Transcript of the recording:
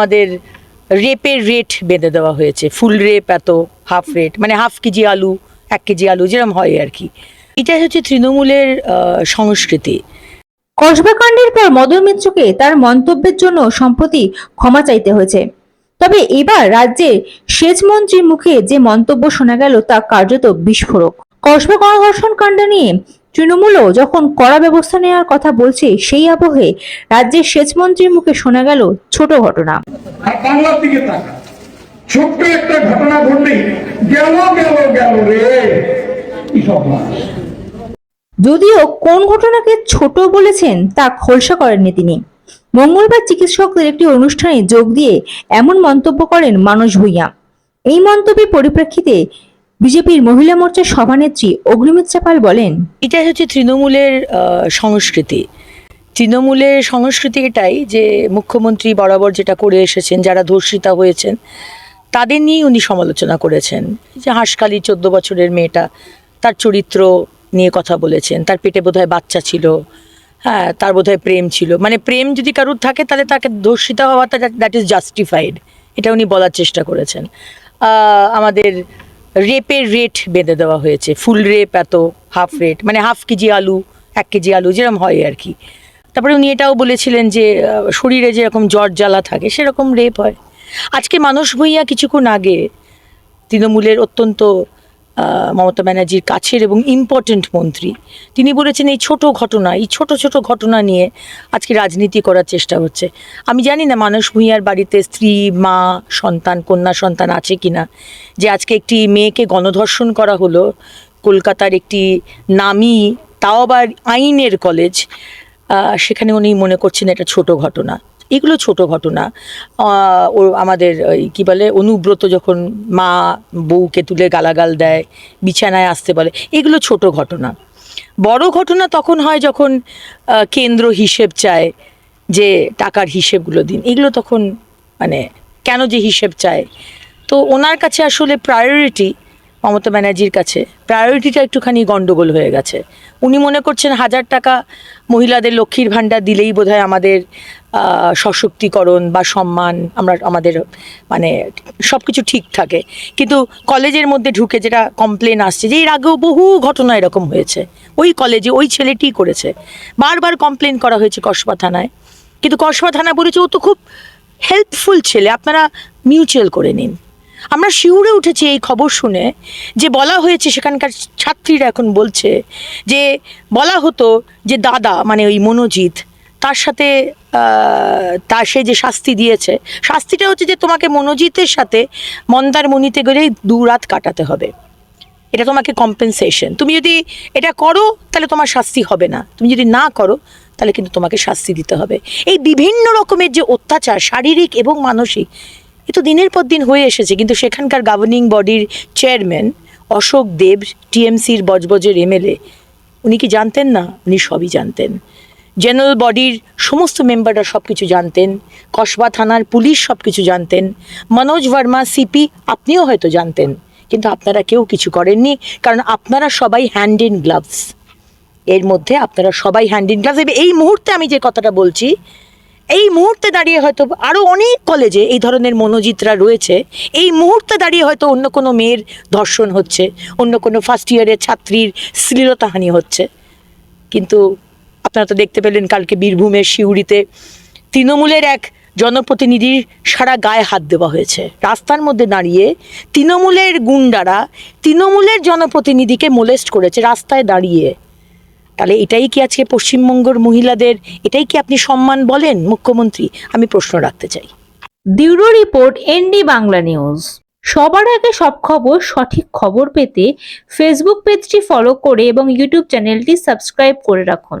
আমাদের রেপের রেট বেঁধে দেওয়া হয়েছে। ফুল রেপ এত হাফ রেট মানে হাফ কেজি আলু, এক কেজি আলু যেরকম হয় আর কি। এটা হচ্ছে তৃণমূলের সংস্কৃতি। কসবাকাণ্ডের পর মদন মিত্রকে তার মন্তব্যের জন্য সম্প্রতি ক্ষমা চাইতে হয়েছে। তবে এবার রাজ্যের সেচ মন্ত্রীর মুখে যে মন্তব্য শোনা গেল তা কার্যত বিস্ফোরক। কসবা গণধর্ষণ কাণ্ড নিয়ে তৃণমূলও যখন কড়া ব্যবস্থা নেওয়ার কথা বলছে সেই আবহে রাজ্যের সেচমন্ত্রীর মুখে শোনা গেল ছোট ঘটনা। বাংলার দিকে তাকা ছোট্ট একটা ঘটনা ঘটলেই গেল গেল গেল রে। যদিও কোন ঘটনাকে ছোট বলেছেন তা খোলসা করেননি তিনি। মঙ্গলবার চিকিৎসকদের একটি অনুষ্ঠানে যোগ দিয়ে এমন মন্তব্য করেন মানস ভূঁইয়া। এই মন্তব্যের পরিপ্রেক্ষিতে বিজেপির মহিলা মোর্চার সভানেত্রী অগ্নিমিত্রা পাল বলেন এটা হচ্ছে তৃণমূলের সংস্কৃতি। তৃণমূলের সংস্কৃতি এটাই যে মুখ্যমন্ত্রী বরাবর যেটা করে এসেছেন, যারা ধর্ষিতা হয়েছেন, তাদের নিয়েই উনি সমালোচনা করেছেন। যে হাঁসকালি চোদ্দ বছরের মেয়েটা, তার চরিত্র নিয়ে কথা বলেছেন, তার পেটে বোধহয় বাচ্চা ছিল হ্যাঁ তার বোধহয় প্রেম ছিল। মানে প্রেম যদি কারুর থাকে, তাহলে তাকে ধর্ষিতা হওয়াটা দ্যাট ইজ জাস্টিফাইড এটা উনি বলার চেষ্টা করেছেন। আমাদের রেপের রেট বেঁধে দেওয়া হয়েছে। ফুল রেপ এত হাফ রেট মানে হাফ কেজি আলু, এক কেজি আলু যেরকম হয় আর কি। তারপরে উনি এটাও বলেছিলেন যে শরীরে যেরকম জ্বর জ্বালা থাকে, সেরকম রেপ হয়। আজকে মানুষ ভূঁইয়া কিছুক্ষণ আগে তৃণমূলের অত্যন্ত মমতা ব্যানার্জির কাছের এবং ইম্পর্টেন্ট মন্ত্রী। তিনি বলেছেন, এই ছোট ঘটনা, এই ছোট ছোট ঘটনা নিয়ে আজকে রাজনীতি করার চেষ্টা হচ্ছে। আমি জানি না মানুষ ভূঁইয়ার বাড়িতে স্ত্রী, মা, সন্তান, কন্যা, সন্তান আছে কিনা। যে আজকে একটি মেয়েকে গণধর্ষণ করা হলো, কলকাতার একটি নামি, তাও আবার আইনের কলেজ সেখানে উনি মনে করছেন এটা ছোট ঘটনা। এগুলো ছোট ঘটনা। ও আমাদের ওই কী বলে, অনুব্রত যখন মা বউকে তুলে গালাগাল দেয়, বিছানায় আসতে বলে, এগুলো ছোট ঘটনা। বড় ঘটনা তখন হয় যখন কেন্দ্র হিসেব চায় যে টাকার হিসেবগুলো দিন। এগুলো তখন মানে কেন যে হিসেব চায়? তো ওনার কাছে আসলে প্রায়োরিটি মমতা ব্যানার্জির কাছে প্রায়োরিটিটা একটুখানি গন্ডগোল হয়ে গেছে। উনি মনে করছেন হাজার টাকা মহিলাদের লক্ষ্মীর ভাণ্ডার দিলেই বোধহয় আমাদের সশক্তিকরণ বা সম্মান আমরা, আমাদের মানে সব কিছু ঠিক থাকে। কিন্তু কলেজের মধ্যে ঢুকে যেটা কমপ্লেন আসছে যে, এর আগেও বহু ঘটনা এরকম হয়েছে। ওই কলেজে ওই ছেলেটি করেছে। বারবার কমপ্লেন করা হয়েছে কসবা থানায়। কিন্তু কসবা থানা বলেছে, ও তো খুব হেল্পফুল ছেলে, আপনারা মিউচুয়াল করে নিন। আমরা শিউরে উঠেছি এই খবর শুনে যে, বলা হয়েছে, সেখানকার ছাত্রীরা এখন বলছে যে, বলা হতো যে, দাদা মানে ওই মনোজিৎ তার সাথে তার সে যে শাস্তি দিয়েছে, শাস্তিটা হচ্ছে যে তোমাকে মনোজিতের সাথে মন্দারমণিতে গেলেই দু রাত কাটাতে হবে। এটা তোমাকে কম্পেনসেশন তুমি যদি এটা করো, তাহলে তোমার শাস্তি হবে না। তুমি যদি না করো, তাহলে কিন্তু তোমাকে শাস্তি দিতে হবে। এই বিভিন্ন রকমের যে অত্যাচার, শারীরিক এবং মানসিক, এ তো দিনের পর দিন হয়ে এসেছে। কিন্তু সেখানকার গভর্নিং বডির চেয়ারম্যান অশোক দেব টিএমসির বজবজের এমএলএ উনি কি জানতেন না? উনি সবই জানতেন। জেনারেল বডির সমস্ত মেম্বাররা সব কিছু জানতেন, কসবা থানার পুলিশ সব কিছু জানতেন, মনোজ ভার্মা সিপি আপনিও হয়তো জানতেন, কিন্তু আপনারা কেউ কিছু করেননি, কারণ আপনারা সবাই হ্যান্ড ইন গ্লাভস এর মধ্যে আপনারা সবাই হ্যান্ড ইন গ্লাভস এই মুহূর্তে আমি যে কথাটা বলছি, এই মুহূর্তে দাঁড়িয়ে হয়তো আরও অনেক কলেজে এই ধরনের মনোজিতরা রয়েছে, এই মুহূর্তে দাঁড়িয়ে হয়তো অন্য কোনো মেয়ের ধর্ষণ হচ্ছে, অন্য কোনো ফার্স্ট ইয়ারের ছাত্রীর শ্লীলতাহানি হচ্ছে। কিন্তু আপনারা তো দেখতে পেলেন কালকে বীরভূমের সিউড়িতে তৃণমূলের এক জনপ্রতিনিধির সারা গায়ে হাত দেওয়া হয়েছে। রাস্তার মধ্যে দাঁড়িয়ে তৃণমূলের গুন্ডারা তৃণমূলের জনপ্রতিনিধিকে মোলেস্ট করেছে রাস্তায় দাঁড়িয়ে। তাহলে এটাই কি আজকে পশ্চিমবঙ্গের মহিলাদের, এটাই কি আপনি সম্মান বলেন মুখ্যমন্ত্রী? আমি প্রশ্ন রাখতে চাই। Bureau report, ND Bangla news. সবার আগে সব খবর, সঠিক খবর পেতে ফেসবুক পেজটি ফলো করে এবং ইউটিউব চ্যানেলটি সাবস্ক্রাইব করে রাখুন।